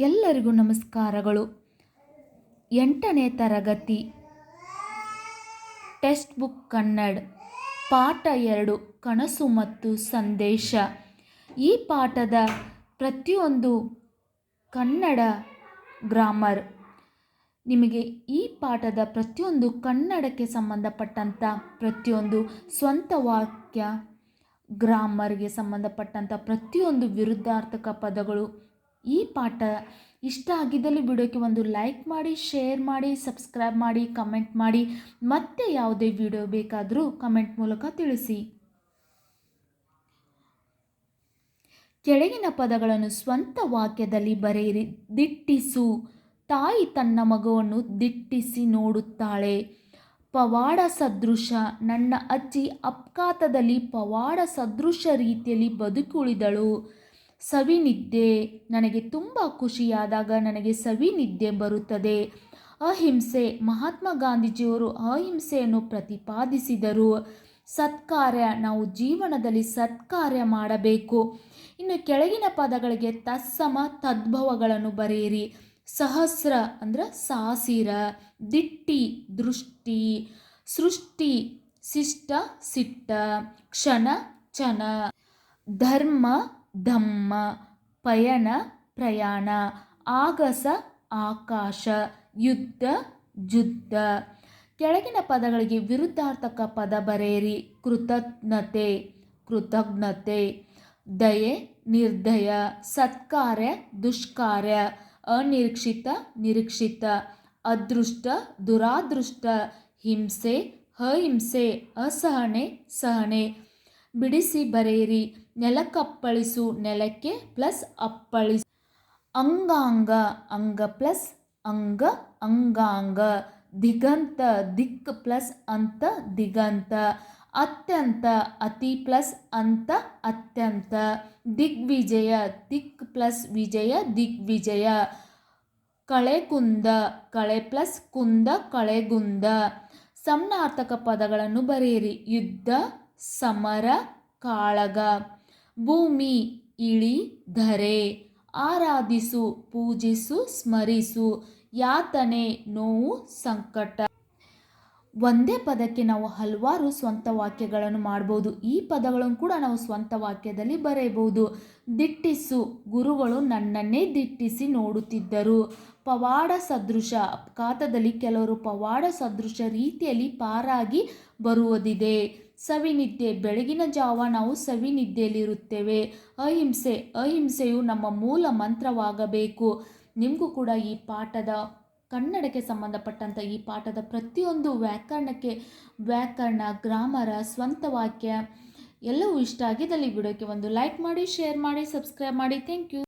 ಎಲ್ಲರಿಗೂ ನಮಸ್ಕಾರಗಳು. ಎಂಟನೇ ತರಗತಿ. Textbook Kannada. ಪಾಠ ಎರಡು, ಕನಸು ಮತ್ತು ಸಂದೇಶ. ಈ ಪಾಠದ ಪ್ರತಿಯೊಂದು ಕನ್ನಡ ಗ್ರಾಮರ್. ನಿಮಗೆ ಈ ಪಾಠದ ಪ್ರತಿಯೊಂದು ಕನ್ನಡಕ್ಕೆ ಸಂಬಂಧಪಟ್ಟಂಥ ಪ್ರತಿಯೊಂದು ಸ್ವಂತ ವಾಕ್ಯ, ಗ್ರಾಮರ್ಗೆ ಸಂಬಂಧಪಟ್ಟಂಥ ಪ್ರತಿಯೊಂದು ವಿರುದ್ಧಾರ್ಥಕ ಪದಗಳು ಈ ಪಾಠ ಇಷ್ಟ ಆಗಿದ್ದಲ್ಲಿ ವಿಡಿಯೋಕ್ಕೆ ಒಂದು ಲೈಕ್ ಮಾಡಿ, ಶೇರ್ ಮಾಡಿ, ಸಬ್ಸ್ಕ್ರೈಬ್ ಮಾಡಿ, ಕಮೆಂಟ್ ಮಾಡಿ. ಮತ್ತೆ ಯಾವುದೇ ವಿಡಿಯೋ ಬೇಕಾದರೂ ಕಮೆಂಟ್ ಮೂಲಕ ತಿಳಿಸಿ. ಕೆಳಗಿನ ಪದಗಳನ್ನು ಸ್ವಂತ ವಾಕ್ಯದಲ್ಲಿ ಬರೆಯಿರಿ. ದಿಟ್ಟಿಸು. ತಾಯಿ ತನ್ನ ಮಗುವನ್ನು ದಿಟ್ಟಿಸಿ ನೋಡುತ್ತಾಳೆ. ಪವಾಡ ಸದೃಶ. ನನ್ನ ಅಜ್ಜಿ ಅಪಘಾತದಲ್ಲಿ ಪವಾಡ ಸದೃಶ ರೀತಿಯಲ್ಲಿ ಬದುಕುಳಿದಳು. ಸವಿನಿದ್ದೆ. ನನಗೆ ತುಂಬ ಖುಷಿಯಾದಾಗ ನನಗೆ ಸವಿನಿದ್ದೆ ಬರುತ್ತದೆ. ಅಹಿಂಸೆ, ಮಹಾತ್ಮ ಗಾಂಧೀಜಿಯವರು ಅಹಿಂಸೆಯನ್ನು ಪ್ರತಿಪಾದಿಸಿದರು. ಸತ್ಕಾರ್ಯ, ನಾವು ಜೀವನದಲ್ಲಿ ಸತ್ಕಾರ್ಯ ಮಾಡಬೇಕು. ಇನ್ನು ಕೆಳಗಿನ ಪದಗಳಿಗೆ ತತ್ಸಮ, ತದ್ಭವಗಳನ್ನು ಬರೆಯಿರಿ. ಸಹಸ್ರ ಅಂದ್ರೆ ಸಾಸಿರ, ದಿಟ್ಟಿ, ದೃಷ್ಟಿ, ಸೃಷ್ಟಿ, ಶಿಷ್ಟ, ಸಿಟ್ಟ, ಕ್ಷಣ, ಚನ. ಧರ್ಮ ಧಮ್ಮ, ಪಯಣ, ಪ್ರಯಾಣ, ಆಗಸ, ಆಕಾಶ, ಯುದ್ಧ, ಜುದ್ಧ. ಕೆಳಗಿನ ಪದಗಳಿಗೆ ವಿರುದ್ಧಾರ್ಥಕ ಪದ ಬರೆಯಿರಿ. ಕೃತಜ್ಞತೆ ಕೃತಜ್ಞತೆ. ದಯೆ, ನಿರ್ದಯ, ಸತ್ಕಾರ್ಯ, ದುಷ್ಕಾರ್ಯ, ಅನಿರೀಕ್ಷಿತ, ನಿರೀಕ್ಷಿತ. ಅದೃಷ್ಟ, ದುರಾದೃಷ್ಟ, ಹಿಂಸೆ, ಅಹಿಂಸೆ, ಅಸಹನೆ, ಸಹನೆ. ಬಿಡಿಸಿ ಬರೆಯಿರಿ. ನೆಲಕ್ಕಪ್ಪಳಿಸು ನೆಲಕ್ಕೆ ಪ್ಲಸ್ ಅಪ್ಪಳಿಸು. ಅಂಗಾಂಗ, ಅಂಗ ಪ್ಲಸ್ ಅಂಗ, ಅಂಗಾಂಗ. ದಿಗಂತ, ದಿಕ್ ಪ್ಲಸ್ ಅಂತ, ದಿಗಂತ. ಅತ್ಯಂತ, ಅತಿ ಪ್ಲಸ್ ಅಂತ, ಅತ್ಯಂತ. ದಿಗ್ವಿಜಯ, ದಿಕ್ ಪ್ಲಸ್ ವಿಜಯ, ದಿಗ್ವಿಜಯ. ಕಳೆಕುಂದ ಕಳೆ ಪ್ಲಸ್ ಕುಂದ, ಕಳೆಗುಂದ. ಸಮನಾರ್ಥಕ ಪದಗಳನ್ನು ಬರೆಯಿರಿ. ಯುದ್ಧ ಸಮರ ಕಾಳಗ. ಭೂಮಿ ಇಳಿ ಧರೆ, ಆರಾಧಿಸು, ಪೂಜಿಸು, ಸ್ಮರಿಸು, ಯಾತನೆ, ನೋವು, ಸಂಕಟ. ಒಂದೇ ಪದಕ್ಕೆ ನಾವು ಹಲವಾರು ಸ್ವಂತ ವಾಕ್ಯಗಳನ್ನು ಮಾಡ್ಬೋದು. ಈ ಪದಗಳನ್ನು ಕೂಡ ನಾವು ಸ್ವಂತ ವಾಕ್ಯದಲ್ಲಿ ಬರೆಯಬಹುದು. ದಿಟ್ಟಿಸು, ಗುರುಗಳು ನನ್ನನ್ನೇ ದಿಟ್ಟಿಸಿ ನೋಡುತ್ತಿದ್ದರು. ಪವಾಡ ಸದೃಶ ಅಪಘಾತದಲ್ಲಿ ಕೆಲವರು ಪವಾಡ ಸದೃಶ ರೀತಿಯಲ್ಲಿ ಪಾರಾಗಿ ಬರುವುದಿದೆ. ಸವಿನಿದ್ದೆ. ಬೆಳಗಿನ ಜಾವ ನಾವು ಸವಿನಿದ್ದೆಯಲ್ಲಿರುತ್ತೇವೆ. ಅಹಿಂಸೆ, ಅಹಿಂಸೆಯು ನಮ್ಮ ಮೂಲ ಮಂತ್ರವಾಗಬೇಕು. ನಿಮಗೂ ಕೂಡ ಈ ಪಾಠದ ಕನ್ನಡಕ್ಕೆ ಸಂಬಂಧಪಟ್ಟಂಥ ಈ ಪಾಠದ ಪ್ರತಿಯೊಂದು ವ್ಯಾಕರಣಕ್ಕೆ ವ್ಯಾಕರಣ, ಗ್ರಾಮರ, ಸ್ವಂತ ವಾಕ್ಯ ಎಲ್ಲವೂ ಇಷ್ಟ ಆಗಿದ್ದಲ್ಲಿ ವಿಡಿಯೋಕ್ಕೆ ಒಂದು ಲೈಕ್ ಮಾಡಿ, ಶೇರ್ ಮಾಡಿ, ಸಬ್ಸ್ಕ್ರೈಬ್ ಮಾಡಿ. Thank you.